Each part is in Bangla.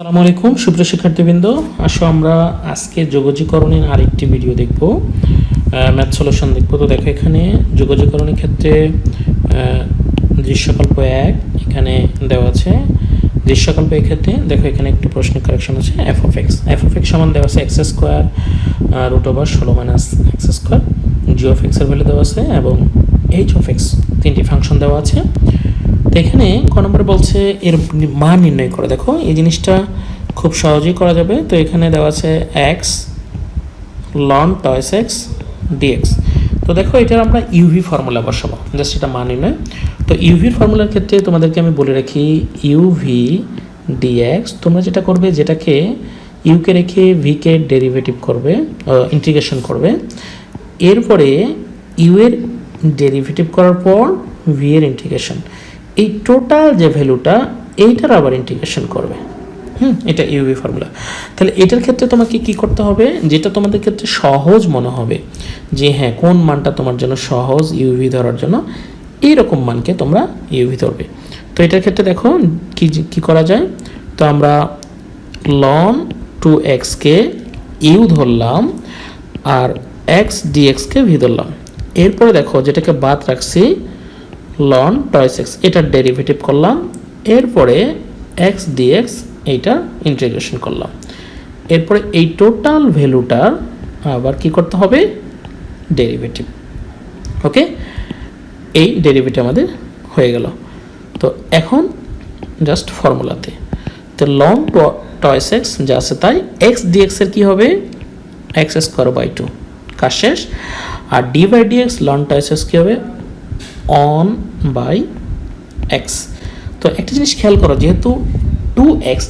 আসসালামু আলাইকুম, সুপ্রিয় শিক্ষার্থীবৃন্দ। আসো আমরা আজকে যোগাযোগকরণের আরেকটি ভিডিও দেখব। ম্যাথ সলিউশন দেখব। তো দেখো এখানে যোগাযোগকরণের ক্ষেত্রে দৃশ্যকল্প এক এখানে দেওয়া আছে। দৃশ্যকল্প ক্ষেত্রে দেখো এখানে একটি প্রশ্ন কারেকশন আছে F of X F of X সমান দেওয়া আছে এক্স স্কোয়ার রুট ওভার ষোলো minus X square G of এক্সের ভ্যালু দেওয়া আছে এবং এইচ অফ এক্স তিনটি ফাংশন দেওয়া আছে। তো এখানে ক নম্বরে বলছে এর মান নির্ণয় করে। দেখো, এই জিনিসটা খুব সহজেই করা যাবে। তো এখানে দেওয়া আছে X ln twice X DX তো দেখো, এটার আমরা ইউভি ফর্মুলা বসাবো। জাস্ট এটা মান নির্ণয়। তো ইউভির ফর্মুলার ক্ষেত্রে তোমাদেরকে আমি বলে রাখি ইউভি ডিএক্স তোমরা যেটা করবে, যেটাকে ইউকে রেখে ভিকে ডেরিভেটিভ করবে ইন্টিগ্রেশন করবে, এরপরে ইউ এর ডেরিভেটিভ করার পর ভি এর ইন্টিগ্রেশন এই টোটাল যে ভ্যালুটা এইটার আবার ইন্টিগ্রেশন করবে। হুম, এটা ইউভি ফর্মুলা তাহলে এটার ক্ষেত্রে তোমাকে কি করতে হবে? যেটা তোমাদের ক্ষেত্রে সহজ মনে হবে, যে হ্যাঁ কোন মানটা তোমার জন্য সহজ ইউভি ধরার জন্য, এইরকম মানকে তোমরা ইউভি ধরবে। তো এটার ক্ষেত্রে দেখো, কি কি করা যায়? তো আমরা লন টু এক্সকে ইউ ধরলাম, আর এক্স ডিএক্সকে ভি ধরলাম। এরপরে দেখো, যেটাকে বাদ রাখছি লন টয়েস এক্স এটার ডেরিভেটিভ করলাম, এরপরে এক্স ডিএক্স এইটা ইন্টিগ্রেশন করলাম। এরপরে এই টোটাল ভ্যালুটার আবার কি করতে হবে? ডেরিভেটিভ ওকে এই ডেরিভেটিভ আমাদের হয়ে গেল। তো এখন জাস্ট ফর্মুলাতে তো লং টয়েস এক্স যা আছে তাই এক্স ডিএক্সের কী হবে? এক্স স্কোয়ার বাই টু কাজ শেষ। আর D by DX ln twice X কী হবে? অন বাই এক্স তো একটা জিনিস খেয়াল করো, যেহেতু টু এক্স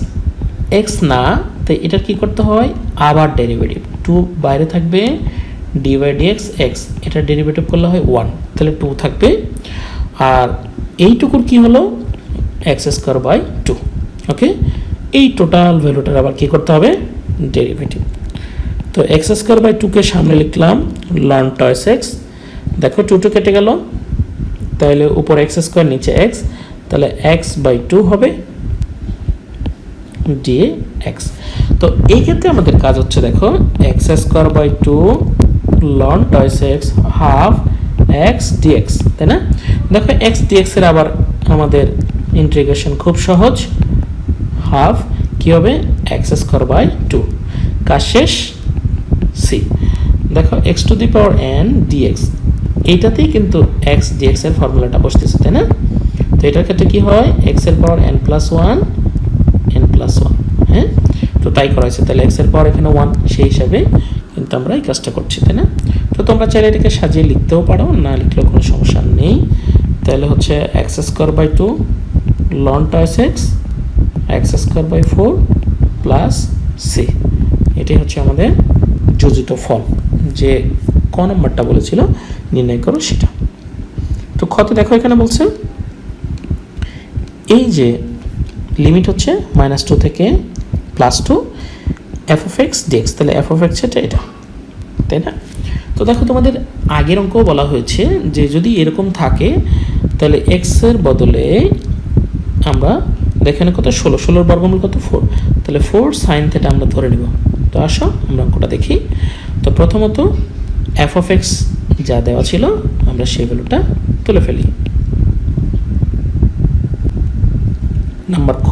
এক্স না, তাই এটার কী করতে হয়? আবার ডেরিভেটিভ টু বাইরে থাকবে ডি বাই ডিএক্স এক্স এটার ডেরিভেটিভ করলে হয় ওয়ান তাহলে টু থাকবে। আর এইটুকুর কি হলো? X square by two okay এই টোটাল ভ্যালুটার আবার কী করতে হবে? ডেরিভেটিভ তো এক্স স্কোয়ার বাই টুকে সামনে লিখলাম লন টয়েস এক্স দেখো টু টু কেটে গেল। তাহলে উপর এক্স স্কোয়ার নিচে এক্স তাহলে এক্স বাই টু হবে ডি এক্স তো এই ক্ষেত্রে আমাদের কাজ হচ্ছে দেখো X square by two ln twice X half X DX তাই না? দেখো এক্স ডিএক্স এর আবার আমাদের ইন্টিগ্রেশন খুব সহজ হাফ কী হবে এক্স স্কোয়ার বাই টু কাজ শেষ সি দেখো X to the power N DX এইটাতেই কিন্তু এক্স ডিএক্স এর ফর্মুলাটা বসতেছে, তাই না? তো এটার ক্ষেত্রে কি হয়? এক্সের power N plus one N plus one হ্যাঁ? তো তাই করা হয়েছে। তাহলে এক্সের পাওয়ার এখানে ওয়ান সেই হিসাবে কিন্তু আমরা এই কাজটা করছি, তাই না? তো তোমরা চাইলে এটাকে সাজিয়ে লিখতেও পারো, না লিখলেও কোনো সমস্যা নেই। তাহলে হচ্ছে X square by two ln twice X X square by four plus C এটাই হচ্ছে আমাদের যোজিত ফল যে ক নম্বরটা বলেছিল নির্ণয় করো সেটা। তো ক্ষত দেখো এখানে বলছে, এই যে লিমিট হচ্ছে মাইনাস টু থেকে plus two F of X DX তাহলে এফ অফ এক্স এটা এটা, তাই না? তো দেখো তোমাদের আগের অঙ্কও বলা হয়েছে যে যদি এরকম থাকে, তাহলে এক্সের বদলে আমরা এখানে কত? ষোলো। ষোলোর বর্গমূল কত? ফোর তাহলে ফোর সাইন থেটা আমরা ধরে নেব। তো আসো আমরা অঙ্কটা দেখি। তো প্রথমত এফ অফ এক্স যা দেওয়া ছিল, আমরা সেই ভ্যালুটা তুলে ফেলি। নাম্বার খ।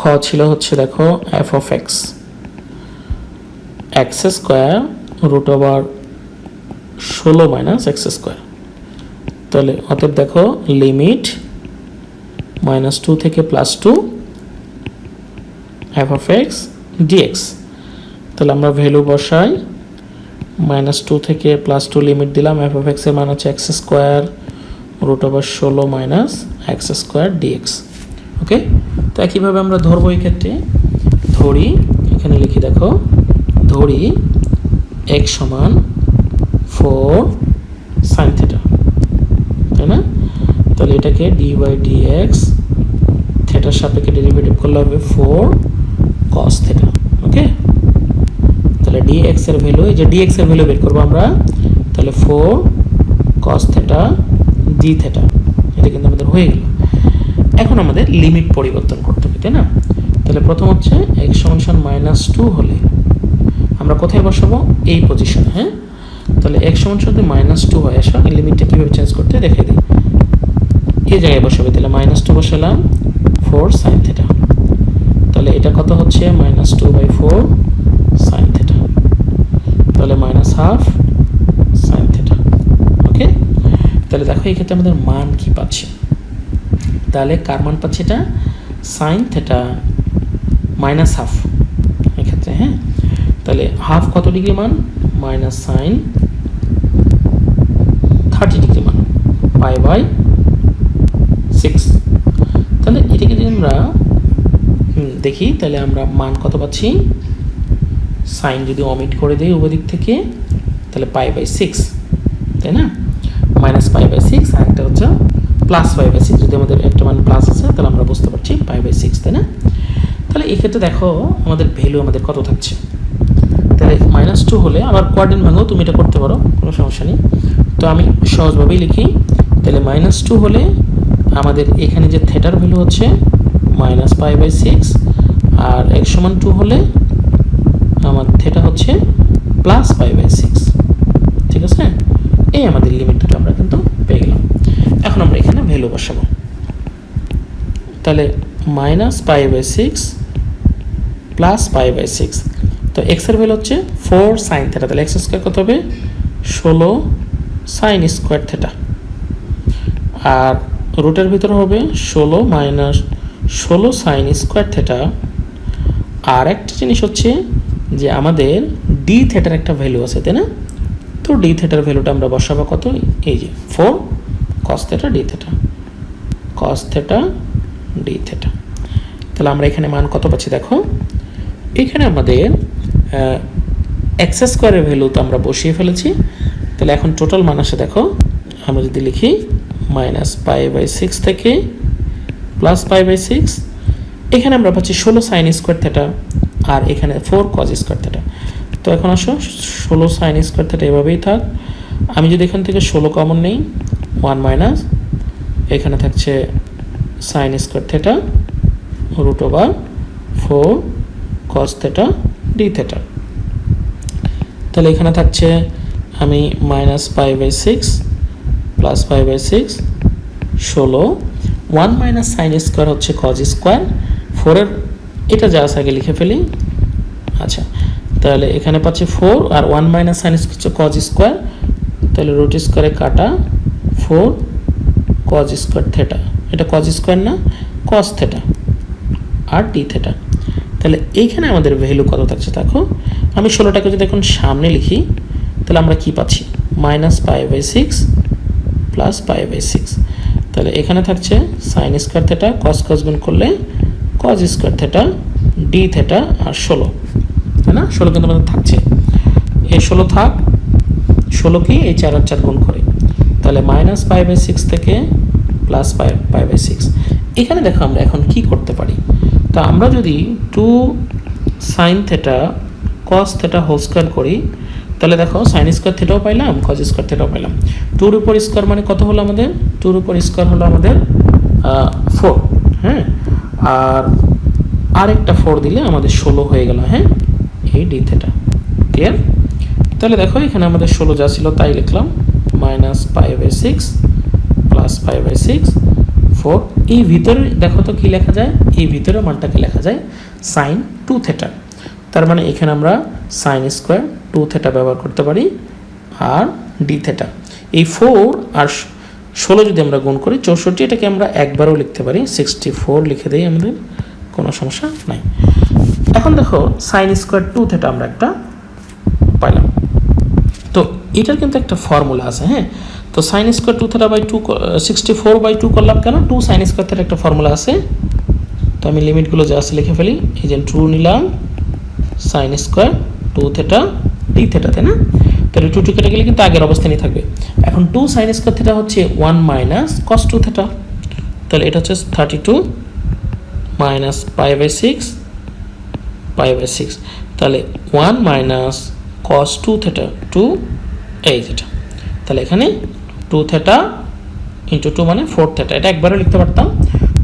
খ ছিল হচ্ছে দেখো F of X X square root over ষোলো মাইনাস এক্স স্কোয়ার তাহলে অতএব দেখো লিমিট মাইনাস টু থেকে plus two F of X DX তাহলে আমরা ভ্যালু বসাই মাইনাস টু থেকে প্লাস টু লিমিট দিলাম এফ অফ এক্সের মান হচ্ছে এক্স স্কোয়ার রুট ওভার ষোলো minus X square DX okay তো একইভাবে আমরা ধরবো এই ক্ষেত্রে। ধরি, এখানে লিখি, দেখো, ধরি এক্স সমান ফোর সাইন থিটা তাই না? তাহলে এটাকে ডি বাই ডি এক্স থেটার সাপেক্ষে ডেরিভেটিভ করলে হবে ফোর কস থেটা তাহলে ডি এক্সের ভ্যালু এই যে ডি এক্সের ভ্যালু বের করব আমরা, তাহলে four cos theta D theta এটা কিন্তু আমাদের হয়ে গেল। এখন আমাদের লিমিট পরিবর্তন করতে হবে, তাই না? তাহলে প্রথম হচ্ছে এক্স সমান মাইনাস টু হলে আমরা কোথায় বসাবো? এই পজিশনে হ্যাঁ? তাহলে এক্স সমান যদি মাইনাস টু হয়, আসা এই লিমিটটা কীভাবে চেঞ্জ করতে দেখে দিই। এই জায়গায় বসাবে, তাহলে মাইনাস টু বসালাম ফোর সাইন থেটা তাহলে এটা কত হচ্ছে? মাইনাস টু বাই ফোর তাহলে minus half sine theta okay তাহলে দেখো এই ক্ষেত্রে আমাদের মান কি পাচ্ছি? তাহলে কার মান পাচ্ছি এটা? সাইন থেটা মাইনাস হাফ এক্ষেত্রে হ্যাঁ? তাহলে হাফ কত ডিগ্রি মান? মাইনাস সাইন থার্টি ডিগ্রি মান পাই বাই সিক্স তাহলে এটাকে যদি আমরা দেখি, তাহলে আমরা মান কত পাচ্ছি? সাইন যদি অমিট করে দেয় দিক থেকে, তাহলে পাই বাই সিক্স তাই না? মাইনাস পাই বাই সিক্স আর একটা হচ্ছে প্লাস পাই বাই সিক্স যদি আমাদের একটা মান প্লাস আছে, তাহলে আমরা বুঝতে পারছি পাই বাই সিক্স তাই না? তাহলে এক্ষেত্রে দেখো আমাদের ভ্যালু আমাদের কত থাকছে। তাহলে মাইনাস টু হলে আবার কোয়ার্ডিন ভাঙেও তুমি এটা করতে পারো, কোনো সমস্যা নেই। তো আমি সহজভাবেই লিখি, তাহলে মাইনাস টু হলে আমাদের এখানে যে থেটার ভ্যালু হচ্ছে মাইনাস পাই বাই সিক্স আর এক সমান টু হলে আমার থেটা হচ্ছে প্লাস পাই বাই সিক্স ঠিক আছে? এই আমাদের লিমিট দুটো আমরা কিন্তু পেয়ে গেলাম। এখন আমরা এখানে ভ্যালু বসাবো। তাহলে minus pi by six plus pi by six তো এক্সের ভ্যালু হচ্ছে ফোর সাইন থেটা তাহলে এক্স স্কোয়ার কত হবে? ষোলো সাইন স্কোয়ার থেটা আর রুটের ভিতরে হবে ষোলো মাইনাস ষোলো সাইন স্কোয়ার থেটা আর একটা জিনিস হচ্ছে যে আমাদের ডি থেটার একটা ভ্যালু আছে, তাই না? তো ডি থেটার ভ্যালুটা আমরা বসাবো কত? এই যে four cos theta D theta cos theta D theta তাহলে আমরা এখানে মান কত পাচ্ছি দেখো? এখানে আমাদের এক্স স্কোয়ারের ভ্যালু তো আমরা বসিয়ে ফেলেছি। তাহলে এখন টোটাল মান আসে দেখো, আমরা যদি লিখি মাইনাস পাই বাই সিক্স থেকে প্লাস পাই বাই সিক্স এখানে আমরা পাচ্ছি ষোলো সাইন স্কোয়ার থেটা আর এখানে ফোর কজ স্কোয়ার থেটা তো এখন আসো, ষোলো সাইন স্কোয়ার থেটা এভাবেই থাক। আমি যদি এখান থেকে ষোলো কমন নেই ওয়ান মাইনাস এখানে থাকছে sine square theta root over four cos theta D theta তাহলে এখানে থাকছে আমি minus pi by six plus five by six ষোলো। ওয়ান মাইনাস সাইন স্কোয়ার হচ্ছে কজ স্কোয়ার ফোরের এটা যা আগে লিখে ফেলি। আচ্ছা তাহলে এখানে পাচ্ছি ফোর আর one minus sine cos square তাহলে রুট স্কোয়ারে কাটা ফোর কজ স্কোয়ার থেটা এটা কজ স্কোয়ার না কস থেটা আর টি থেটা তাহলে এইখানে আমাদের ভ্যালু কত থাকছে দেখো, আমি ষোলোটাকে যদি এখন সামনে লিখি, তাহলে আমরা কি পাচ্ছি? Minus pi by six plus pi by six তাহলে এখানে থাকছে sine square theta cos cos গুণ করলে cos square theta D theta আর ষোলো। তাই না? ষোলো কিন্তু আমাদের থাকছে। এই ষোলো থাক, ষোলো কি এই চার আর চার গুণ করে। তাহলে মাইনাস পাই বাই সিক্স থেকে plus pi pi by six এখানে দেখো আমরা এখন কি করতে পারি? তা আমরা যদি two sine theta cos theta whole square করি, তাহলে দেখো সাইন স্কোয়ার থেটাও পাইলাম কজ স্কোয়ার থেটাও পাইলাম। টুর উপর স্কোয়ার মানে কত হলো আমাদের? টুর উপর স্কোয়ার হলো আমাদের ফোর হ্যাঁ? আর আরেকটা ফোর দিলে আমাদের ষোলো হয়ে গেল হ্যাঁ? এই ডি থেটা ক্লিয়ার তাহলে দেখো, এখানে আমাদের ষোলো যা ছিল তাই লিখলাম minus five by six plus five by six four এই ভিতরে দেখো তো কী লেখা যায়? এই ভিতরে মানটাকে লেখা যায় সাইন টু থেটা তার মানে এখানে আমরা সাইন স্কোয়ার টু থেটা ব্যবহার করতে পারি, আর ডি থেটা এই ফোর আর ষোলো যদি আমরা গুণ করি, চৌষট্টি, এটাকে আমরা একবারও লিখতে পারি সিক্সটি ফোর লিখে দিই আমাদের, কোনো সমস্যা নাই। এখন দেখো সাইন স্কোয়ার টু থেটা আমরা একটা পাইলাম। তো এটার কিন্তু একটা ফর্মুলা আছে হ্যাঁ? তো sine square two theta by two sixty four by two করলাম কেন? টু সাইন স্কোয়ার থেটা একটা ফর্মুলা আছে। তো আমি লিমিটগুলো যা আছে লিখে ফেলি, এই যে টু নিলাম sine square two theta D থেটাতে না? তাহলে টু টু কেটে গেলে কিন্তু আগের অবস্থানই থাকবে। এখন টু সাইন স্কোয়ার থেটা হচ্ছে one minus cos two theta তাহলে এটা হচ্ছে thirty two minus pi by six pi by six তাহলে one minus cos two theta two এই থেটা তাহলে এখানে টু থেটা ইন্টু টু মানে ফোর থেটা এটা একবারে লিখতে পারতাম,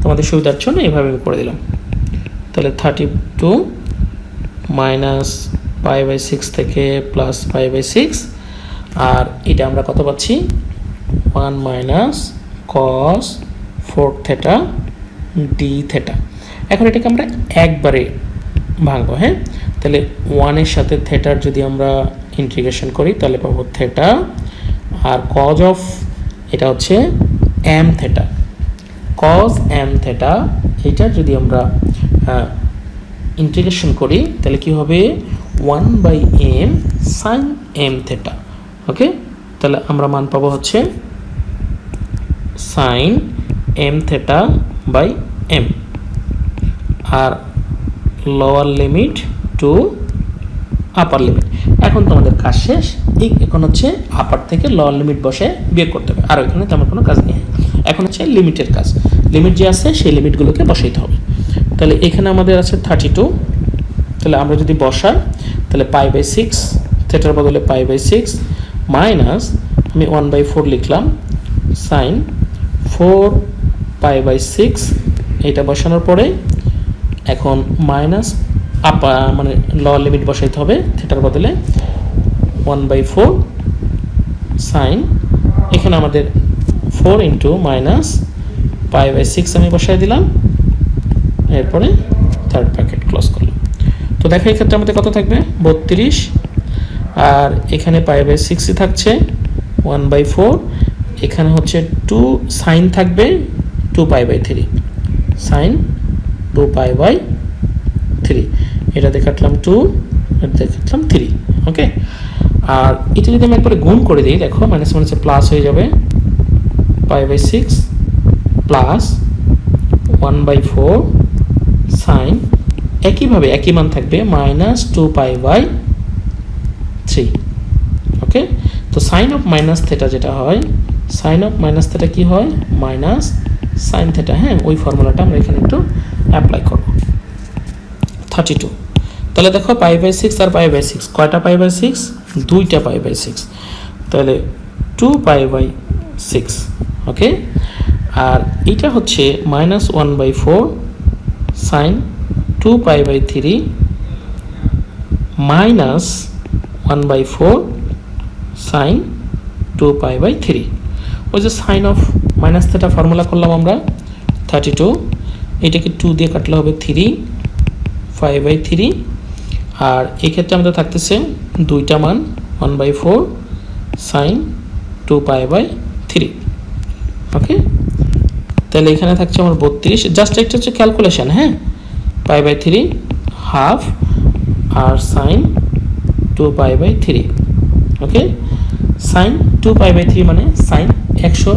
তোমাদের সুবিধার জন্য এভাবে আমি করে দিলাম। তাহলে thirty two minus pi by six থেকে প্লাস পাই বাই সিক্স আর এটা আমরা কত পাচ্ছি? One minus cos four theta D theta এখন এটাকে আমরা একবারে ভাঙবো হ্যাঁ? তাহলে ওয়ানের সাথে থেটার যদি আমরা ইন্টিগ্রেশন করি, তাহলে পাবো থেটা আর কজ অফ এটা হচ্ছে M theta cos M theta এইটার যদি আমরা ইন্টিগ্রেশন করি, তাহলে কি হবে? One by M sine M theta okay তাহলে আমরা মান পাবো হচ্ছে sine M theta by M R lower limit to upper limit এখন তোমাদের কাজ শেষ। এখন হচ্ছে আপার থেকে লোয়ার লিমিট বসে বিয়োগ করতে হবে। আর ওইখানে তেমন কোনো কাজ নেই। এখন হচ্ছে লিমিটের কাজ। লিমিট যে আছে, সেই লিমিটগুলোকে বসাইতে হবে। তাহলে এখানে আমাদের আছে থার্টি টু তাহলে আমরা যদি বসাই তাহলে পাই বাই সিক্স থেটার বদলে পাই বাই সিক্স, মাইনাস আমি ওয়ান বাই ফোর লিখলাম, sine four, pi by six, এটা বসানোর পরে এখন মাইনাস আপা মানে ল লিমিট বসাইতে হবে থেটার বদলে ওয়ান বাই ফোর, সাইন, এখানে আমাদের four into minus pi by six আমি বসাই দিলাম, এরপরে থার্ড প্যাকেট ক্লোজ করলাম। তো দেখো এক্ষেত্রে আমাদের কত থাকবে? বত্রিশ। আর এখানে পাই বাই সিক্সই থাকছে ওয়ান বাই ফোর এখানে হচ্ছে টু সাইন থাকবে two pi by three sine two pi by three এটাতে কাটলাম টু এটাতে কাটলাম থ্রি ওকে আর এটা যদি আমি একবারে গুণ করে দিই, দেখো মাইনাস মাইনাসে প্লাস হয়ে যাবে। Pi by six plus one by four sine একইভাবে একই মান থাকবে minus two pi by three okay তো সাইন অফ মাইনাস থেটা যেটা হয় সাইন অফ মাইনাস থেটা কি হয়? মাইনাস সাইন থেটা হ্যাঁ? ওই ফর্মুলাটা আমরা এখানে একটু অ্যাপ্লাই করব। থার্টি টু তাহলে দেখো পাই বাই সিক্স আর পাই বাই সিক্স কয়টা পাই বাই সিক্স দুইটা পাই বাই সিক্স তাহলে two pi by six okay আর এটা হচ্ছে minus one by four sine two pi by three minus one by four sine two pi by three ওই যে sine of minus theta formula করলাম আমরা থার্টি টু এটাকে টু দিয়ে কাটলে হবে থ্রি ফাইভ বাই থ্রি আর এক্ষেত্রে আমাদের থাকতেছে দুইটা মান one by four sine two pi by three okay তাহলে এখানে থাকছে আমার বত্রিশ। জাস্ট একটা হচ্ছে ক্যালকুলেশন হ্যাঁ? Pi by three half R sine two pi by three, okay? Sine two pi by three মানে সাইন একশো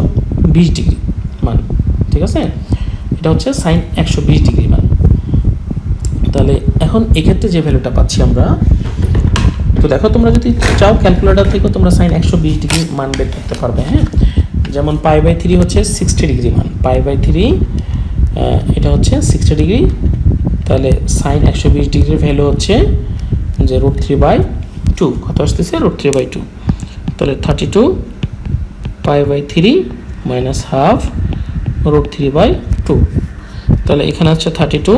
বিশ ডিগ্রি মান, ঠিক আছে? এটা হচ্ছে সাইন একশো বিশ ডিগ্রি মান। তাহলে এখন এক্ষেত্রে যে ভ্যালুটা পাচ্ছি আমরা, তো দেখো তোমরা যদি চাও ক্যালকুলেটর থেকে তোমরা সাইন একশো বিশ ডিগ্রি মান বের করতে পারবে হ্যাঁ? যেমন পাই বাই থ্রি হচ্ছে সিক্সটি ডিগ্রি মান, পাই বাই থ্রি এটা হচ্ছে সিক্সটি ডিগ্রি তাহলে সাইন একশো বিশ ডিগ্রির ভ্যালু হচ্ছে যে রুট থ্রি বাই টু কত আসতেছে? রুট থ্রি বাই টু তাহলে thirty two pi by three minus half root three by two তাহলে এখানে হচ্ছে thirty two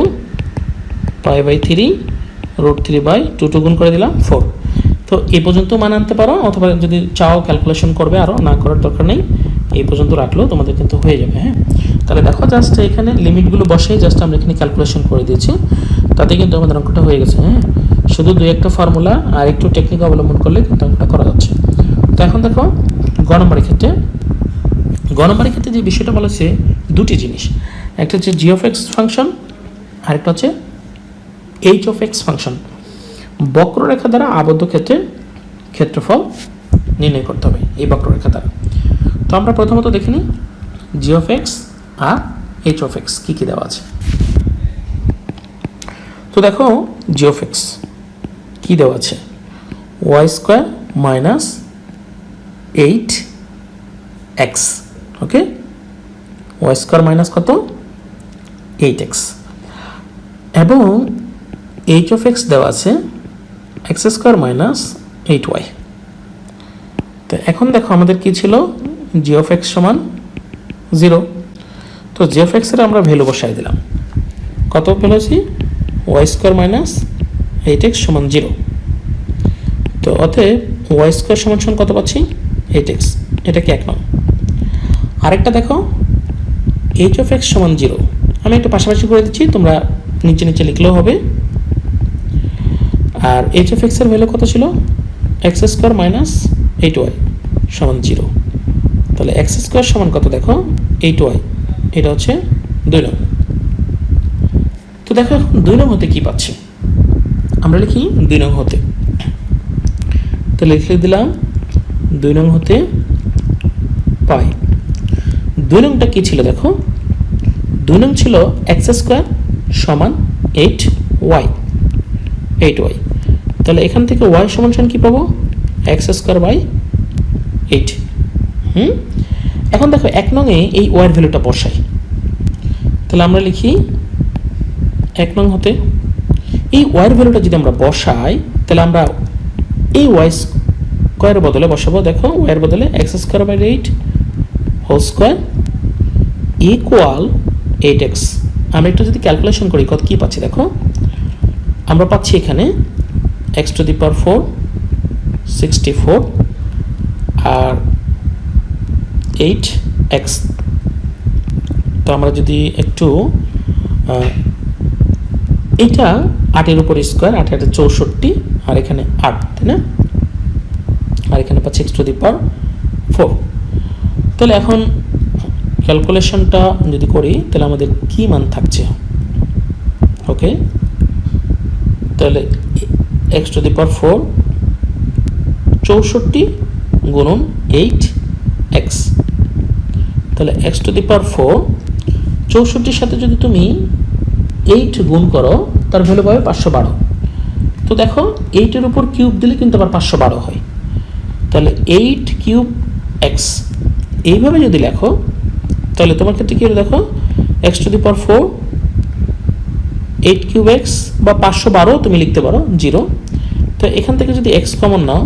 pi by three root three by two two গুণ করে দিলাম ফোর তো এই পর্যন্ত মান আনতে পারো, অথবা যদি চাও ক্যালকুলেশন করবে আরও না করার দরকার নেই এই পর্যন্ত রাখলেও তোমাদের কিন্তু হয়ে যাবে হ্যাঁ? তাহলে দেখো জাস্ট এখানে লিমিটগুলো বসে জাস্ট আমরা এখানে ক্যালকুলেশন করে দিয়েছি। তাতে কিন্তু আমাদের অঙ্কটা হয়ে গেছে হ্যাঁ? শুধু দুই একটা ফর্মুলা আর একটু টেকনিক অবলম্বন করলে কিন্তু অঙ্কটা করা যাচ্ছে। তো এখন দেখো, গ ক্ষেত্রে। গ ক্ষেত্রে যে বিষয়টা বলা হচ্ছে, দুটি জিনিস। একটা হচ্ছে জি এক্স ফাংশন আরেকটা হচ্ছে এইচ অফ এক্স ফাংশন বক্ররেখা দ্বারা আবদ্ধ ক্ষেত্রে ক্ষেত্রফল নির্ণয় করতে হবে, এই বক্ররেখা দ্বারা। তো আমরা প্রথমত দেখে নিই এক্স আর এইচ অফ এক্স কী কী দেওয়া আছে? তো দেখো জি অফ এক্স কী দেওয়া আছে? Y square minus eight X okay Y square minus কত? এইট এক্স এবং এইচ অফ এক্স দেওয়া আছে X square minus eight Y তো এখন দেখো আমাদের কি ছিল? জি অফ এক্স সমান জিরো তো তো জি এফ এক্সের আমরা ভ্যালু বসাই দিলাম। কত পেলেছি? Y square minus eight X সমান জিরো তো অতএব ওয়াই স্কোয়ার সমান সমান কত পাচ্ছি? এইট এক্স এটা কি এক নং? আরেকটা দেখো। এইচ অফ এক্স সমান জিরো আমি একটু পাশাপাশি করে দিচ্ছি, তোমরা নিচে নিচে লিখলেও হবে। আর এইচ অফ এক্সের ভ্যালু কত ছিল? X square minus eight Y সমান জিরো তাহলে এক্স স্কোয়ার সমান কত দেখো? এইট ওয়াই এটা হচ্ছে দুই নং তো দেখো এখন দুই নং হতে কী পাচ্ছি? আমরা লিখি দুই নং হতে। তো লিখে দিলাম দুই নং হতে পাই। দুই নংটা কী ছিল দেখো? দুই নং ছিল এক্স স্কোয়ার সমান এইট ওয়াই। Eight Y. তাহলে এখান থেকে ওয়াই সমান সমান কী পাবো? X square by eight. হুম? এখন দেখো এক নংয়ে এই ওয়াইয়ের ভ্যালুটা বসাই। তাহলে আমরা লিখি এক নং হতে এই ওয়াইয়ের ভ্যালুটা যদি আমরা বসাই, তাহলে আমরা এই ওয়াই স্কোয়ারের বদলে বসাবো। দেখো ওয়াইয়ের বদলে X square by eight whole square equal eight X আমরা একটু যদি ক্যালকুলেশন করি, কত কী পাচ্ছি দেখো? আমরা পাচ্ছি এখানে X to the power four sixty four R eight x তো আমরা যদি একটু এইটা আটের উপর স্কোয়ার আট আটে চৌষট্টি, আর এখানে আট, তাই না? আর এখানে পাচ্ছি X to the power four তাহলে এখন ক্যালকুলেশনটা যদি করি, তাহলে আমাদের কি মান থাকছে? ওকে তাহলে X to the power four চৌষট্টি গুণন এইট এক্স তাহলে X to the power four চৌষট্টির সাথে যদি তুমি এইট গুণ করো, তার ভ্যালু পাবে পাঁচশো বারো। তো দেখো এইটের উপর কিউব দিলে কিন্তু আবার পাঁচশো বারো হয়। তাহলে এইট কিউব এক্স এইভাবে যদি লেখো, তাহলে তোমার ক্ষেত্রে কী দেখো X to the power four eight cube X বা পাঁচশো বারো তুমি লিখতে পারো জিরো তো এখান থেকে যদি এক্স কমন নাও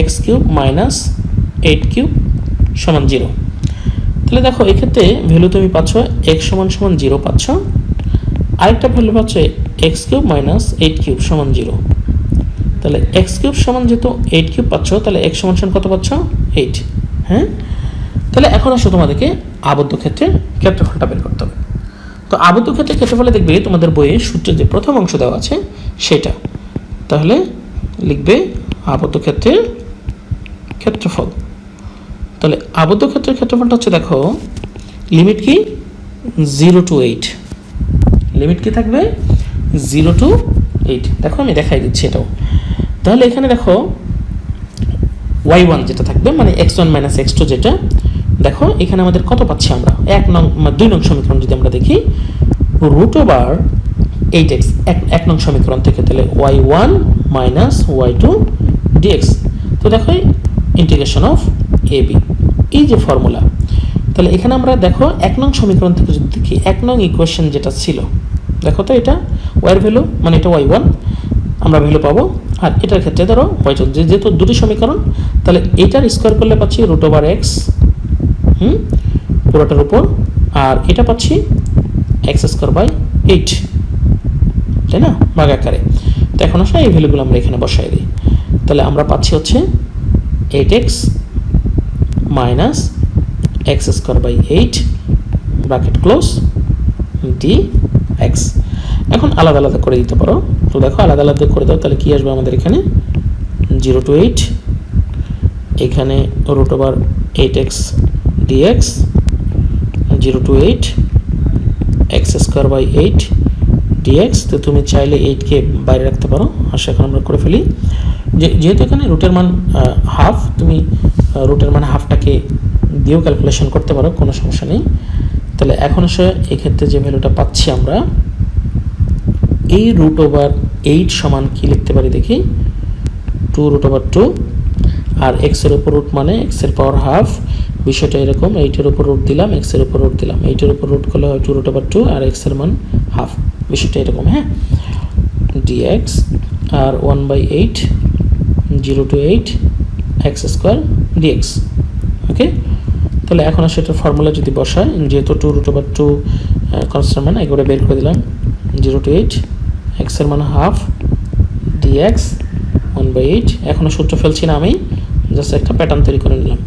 X cube minus eight cube সমান জিরো তাহলে দেখো, এক্ষেত্রে ভ্যালু তুমি পাচ্ছ এক্স সমান সমান জিরো পাচ্ছ। আরেকটা ভ্যালু পাচ্ছ X cube minus eight cube সমান জিরো তাহলে এক্স কিউব সমান যেহেতু এইট কিউব পাচ্ছ, তাহলে এক্স সমান সমান কত পাচ্ছ? এইট হ্যাঁ? তাহলে এখন আসো তোমাদেরকে আবদ্ধ ক্ষেত্রে ক্ষেত্রফলটা বের করতে হবে। তো আবদ্ধ ক্ষেত্রে ক্ষেত্রফলে দেখবে তোমাদের বইয়ে সূত্রের যে প্রথম অংশ দেওয়া আছে, সেটা। তাহলে লিখবে আবদ্ধ ক্ষেত্রের ক্ষেত্রফল। তাহলে আবদ্ধ ক্ষেত্রের ক্ষেত্রফলটা হচ্ছে দেখো লিমিট কি? জিরো টু এইট লিমিট কি থাকবে? জিরো টু এইট দেখো আমি দেখাই দিচ্ছি এটাও। তাহলে এখানে দেখো ওয়াই ওয়ান যেটা থাকবে মানে X one minus X two যেটা, দেখো এখানে আমাদের কত পাচ্ছি আমরা? এক নং মানে দুই নং সমীকরণ যদি আমরা দেখি রুট ওভার এইট এক্স এক এক নং সমীকরণ থেকে তাহলে Y one minus Y two DX তো দেখো ইন্টিগ্রেশন অফ এ বি এই যে ফর্মুলা তাহলে এখানে আমরা দেখো এক নং সমীকরণ থেকে যদি দেখি, এক নং ইকুয়েশন যেটা ছিল, দেখো তো এটা ওয়াইয়ের ভ্যালু মানে এটা ওয়াই ওয়ান আমরা ভ্যালু পাবো। আর এটার ক্ষেত্রে ধরো ওয়াই টু যেহেতু দুটি সমীকরণ, তাহলে এটার স্কোয়ার করলে পাচ্ছি রুট ওভার এক্স হুম? পুরোটার উপর, আর এটা পাচ্ছি এক্স স্কোয়ার বাই এইট তাই না? ভাগ আকারে। তো এখন আসলে এই ভ্যালুগুলো আমরা এখানে বসাই দিই। তাহলে আমরা পাচ্ছি হচ্ছে eight X minus X square by eight bracket close D X এখন আলাদা আলাদা করে দিতে পারো। তো দেখো আলাদা আলাদা করে দাও, তাহলে কী আসবে আমাদের এখানে? জিরো টু এইট এখানে root over eight X DX zero two eight X square by eight DX তো তুমি চাইলে এইটকে বাইরে রাখতে পারো। আর সেখানে আমরা করে ফেলি। যেহেতু এখানে রুটের মান হাফ তুমি রুটের মান হাফটাকে দিয়েও ক্যালকুলেশন করতে পারো, কোনো সমস্যা নেই। তাহলে এখন এসে এক্ষেত্রে যে ভ্যালুটা পাচ্ছি আমরা, এই রুট ওভার এইট সমান কি লিখতে পারি দেখি? টু রুট ওভার টু আর এক্সের উপর রুট মানে এক্সের পাওয়ার হাফ বিষয়টা এরকম, এইটের উপর রুট দিলাম এক্সের উপর রুট দিলাম। এইটের উপর রুট করলে হয় টু রুট ওভার টু আর এক্সের মান হাফ বিষয়টা এরকম হ্যাঁ? Dx R one by eight zero two eight X square DX okay তাহলে এখন আর সেটার ফর্মুলা যদি বসায় যেহেতু two root over two constant মান, এগুলো বের করে দিলাম। জিরো টু এইট এক্সের মান half DX one by eight এখনও সূত্র ফেলছি না আমি জাস্ট একটা প্যাটার্ন তৈরি করে নিলাম।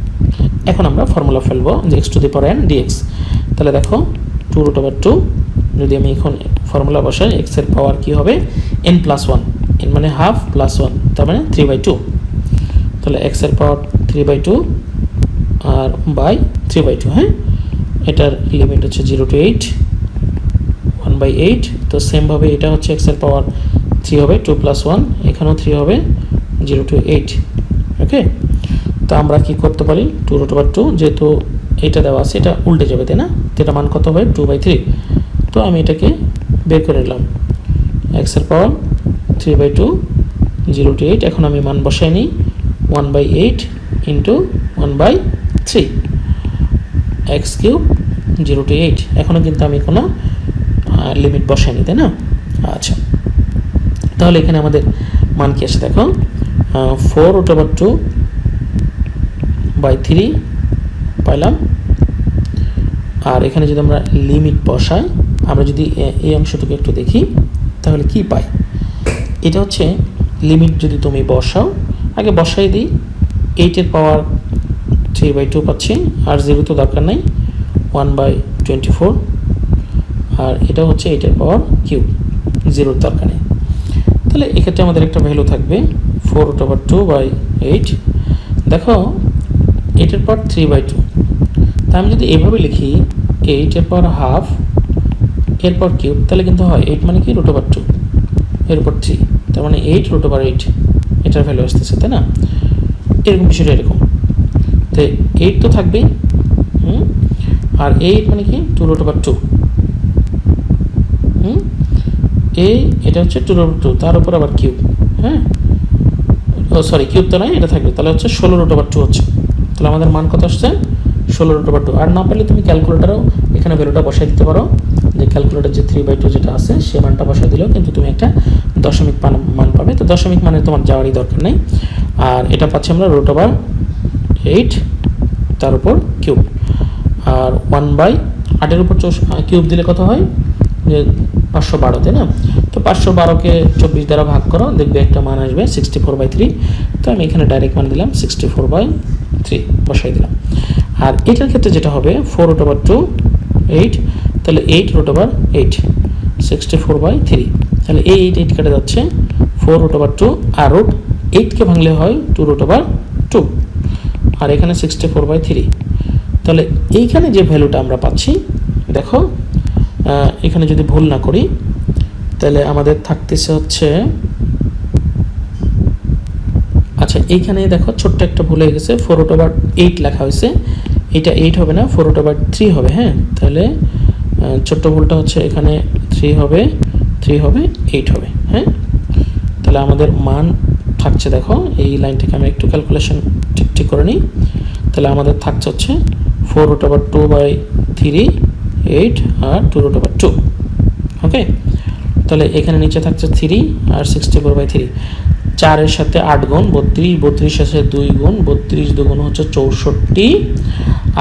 এখন আমরা ফর্মুলা ফেলব যে X to the power N DX তাহলে দেখো টু রুট ওভার টু যদি আমি এখন ফর্মুলা বসাই এক্সের পাওয়ার কী হবে? এন প্লাস ওয়ান এন মানে হাফ প্লাস ওয়ান তার মানে থ্রি বাই টু তাহলে এক্সের পাওয়ার থ্রি বাই টু আর বাই থ্রি বাই টু হ্যাঁ? এটার লিমিট হচ্ছে zero two eight one by eight তো সেমভাবে এটা হচ্ছে এক্সের পাওয়ার থ্রি হবে টু প্লাস ওয়ান এখানেও থ্রি হবে জিরো টু এইট ওকে তো আমরা কি করতে পারি? টু রুট ওভার টু যেহেতু এটা দেওয়া আছে, এটা উল্টে যাবে, তাই না? এটা মান কত হবে? টু বাই থ্রি তো আমি এটাকে বের করে নিলাম। এক্সের power three by two zero two eight এখন আমি মান বসাই নিই। One by eight into one by three X cube zero two eight এখনও কিন্তু আমি কোনো লিমিট বসাইনি, তাই না? আচ্ছা। তাহলে এখানে আমাদের মান কি আছে? দেখো four root over two by three পাইলাম। আর এখানে যদি আমরা লিমিট বসাই, আমরা যদি এই অংশটুকু একটু দেখি, তাহলে কি পাই? এটা হচ্ছে লিমিট যদি তুমি বসাও, আগে বসাই দিই। এইটের পাওয়ার থ্রি বাই টু পাচ্ছি, আর জিরো তো দরকার নাই ওয়ান বাই টোয়েন্টি ফোর আর এটা হচ্ছে এইটের পাওয়ার কিউ জিরোর দরকার নেই। তাহলে এক্ষেত্রে আমাদের একটা ভ্যালু থাকবে four over two by eight দেখো এইটের পাওয়ার থ্রি বাই টু তা আমি যদি এভাবে লিখি এইটের পাওয়ার হাফ এরপর কিউব তাহলে কিন্তু হয় এইট মানে কি? রুট ওভার টু এর উপর থ্রি তার মানে এইট রুট ওভার এইট এটার ভ্যালু আসতেছে, তাই না? এরকম বিষয়টা এরকম। তো এইট তো থাকবেই, হুম? আর এইট মানে কি? টু রুট ওভার টু হুম? এই এটা হচ্ছে টু রুট টু তার উপর আবার কিউব হ্যাঁ? সরি কিউব তো নয় এটা থাকবে। তাহলে হচ্ছে ষোলো রুট ওভার টু হচ্ছে। তাহলে আমাদের মান কত আসছে? ষোলো রুট ওভার টু আর না পারলে তুমি ক্যালকুলেটারও এখানে ভ্যালুটা বসাই দিতে পারো। যে ক্যালকুলেটার যে থ্রি বাই টু যেটা আছে, সে মানটা বসাই দিলেও কিন্তু তুমি একটা দশমিক মান মান পাবে। তো দশমিক মানে তোমার যাওয়ারই দরকার নেই। আর এটা পাচ্ছি আমরা রুট ওভার এইট তার উপর কিউব আর ওয়ান বাই আটের উপর কিউব দিলে কত হয়? যে পাঁচশো বারো, তাই না? তো পাঁচশো বারোকে চব্বিশ দ্বারা ভাগ করো, দেখবে একটা মান আসবে সিক্সটি ফোর বাই থ্রি তো আমি এখানে ডাইরেক্ট মান দিলাম সিক্সটি ফোর বাই থ্রি বসাই দিলাম। আর এটার ক্ষেত্রে যেটা হবে four root over two eight তাহলে eight root over eight sixty four by three তাহলে এই এইট এইট কেটে যাচ্ছে ফোর রুট ওভার টু আর রুট এইটকে ভাঙলে হয় টু রুট ওভার টু আর এখানে সিক্সটি ফোর বাই থ্রি তাহলে এইখানে যে ভ্যালুটা আমরা পাচ্ছি, দেখো এখানে যদি ভুল না করি, তাহলে আমাদের থাকতেছে হচ্ছে আচ্ছা এইখানে দেখো ছোট্ট একটা ভুল হয়ে গেছে ফোর ওট ওভার এইট লেখা হয়েছে। এটা এইট হবে না ফোর ওট ওভার থ্রি হবে হ্যাঁ? তাহলে ছোট্ট ভুলটা হচ্ছে এখানে থ্রি হবে থ্রি হবে এইট হবে হ্যাঁ? তাহলে আমাদের মান থাকছে দেখো, এই লাইনটাকে আমি একটু ক্যালকুলেশন ঠিক ঠিক করে নিই। তাহলে আমাদের থাকছে হচ্ছে four root over two by three eight R two root over two okay তাহলে এখানে নিচে থাকছে থ্রি আর সিক্সটি ফোর বাই থ্রি চারের সাথে আট গুণ, বত্রিশ, বত্রিশের সাথে দুই গুণ, বত্রিশ দুগুণ হচ্ছে চৌষট্টি,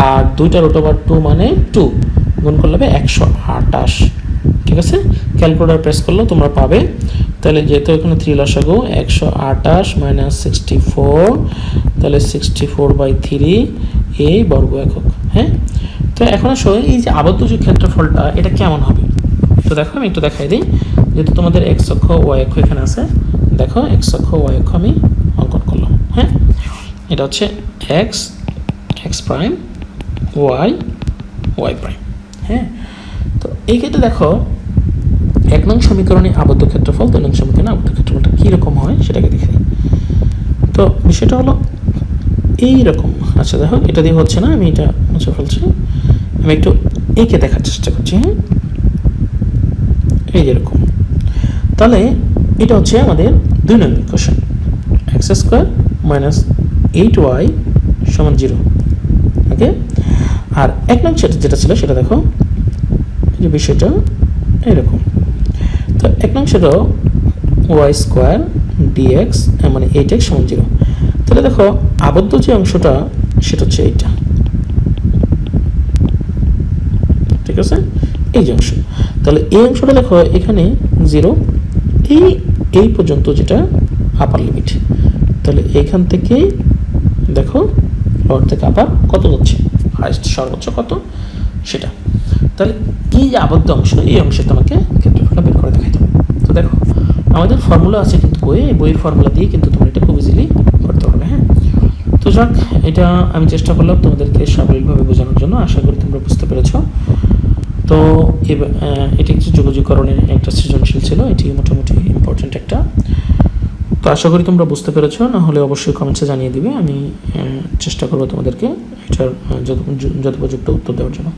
আর দুইটা রুট ওভার টু মানে টু গুণ করলে হবে একশো আটাশ ঠিক আছে? ক্যালকুলেটার প্রেস করলেও তোমরা পাবে। তাহলে যেহেতু এখানে থ্রি লসাগু, একশো আটাশ মাইনাস সিক্সটি ফোর তাহলে সিক্সটি ফোর বাই থ্রি এই বর্গ একক হ্যাঁ? তো এখন আসো, এই যে আবদ্ধ যে ক্ষেত্রফলটা, এটা কেমন হবে? তো দেখো, আমি একটু দেখাই দিই। যেহেতু তোমাদের এক্স অক্ষ ওয়াই অক্ষ এখানে আছে, দেখো এক্স অক্ষ ওয়াই অক্ষ আমি অঙ্কন করলাম হ্যাঁ? এটা হচ্ছে X X prime Y Y prime হ্যাঁ? তো এই ক্ষেত্রে দেখো, এক নং সমীকরণে আবদ্ধ ক্ষেত্রফল, দুই নং সমীকরণে আবদ্ধ ক্ষেত্রফলটা কীরকম হয় সেটাকে দেখে দিই তো বিষয়টা হলো এই রকম আচ্ছা দেখো, এটা দিয়ে হচ্ছে না, আমি এটা মুছে ফেলছি। আমি একটু এঁকে দেখার চেষ্টা করছি হ্যাঁ? এই যেরকম তাহলে এটা হচ্ছে আমাদের দুই নম্বর question X square minus eight Y সমান জিরো ওকে আর এক নং সেটা যেটা ছিল সেটা দেখো যে বিষয়টা এরকম। তো এক নং সেটা ওয়াই স্কোয়ার ডিএক্স মানে এইট এক্স সমান জিরো তাহলে দেখো, আবদ্ধ যে অংশটা, সেটা হচ্ছে এইটা। ঠিক আছে? এই যে অংশ। তাহলে এই অংশটা দেখো, এখানে জিরো এই এই পর্যন্ত যেটা আপার লিমিট তাহলে এইখান থেকে দেখো লোয়ার থেকে আবার কত যাচ্ছে? হাইস্ট সর্বোচ্চ কত? সেটা। তাহলে এই যে আবদ্ধ অংশ, এই অংশে তোমাকে ক্ষেত্রফলটা বের করে দেখাইতে হবে। তো দেখো, আমাদের ফর্মুলা আছে কিন্তু বইয়ে, এই বইয়ের ফর্মুলা দিয়ে কিন্তু তোমরা এটা খুব ইজিলি করতে পারবে হ্যাঁ? তো যাক, এটা আমি চেষ্টা করলাম তোমাদেরকে সাবলীলভাবে বোঝানোর জন্য। আশা করি তোমরা বুঝতে পেরেছ। তো এটি একটি যোগাযোগকরণের একটা সৃজনশীল ছিল, এটি মোটামুটি ইম্পর্টেন্ট একটা। তো আশা করি তোমরা বুঝতে পেরেছ, না হলে অবশ্যই কমেন্টসে জানিয়ে দিবে, আমি চেষ্টা করব তোমাদেরকে এটার যত যথোপযুক্ত উত্তর দেওয়ার জন্য।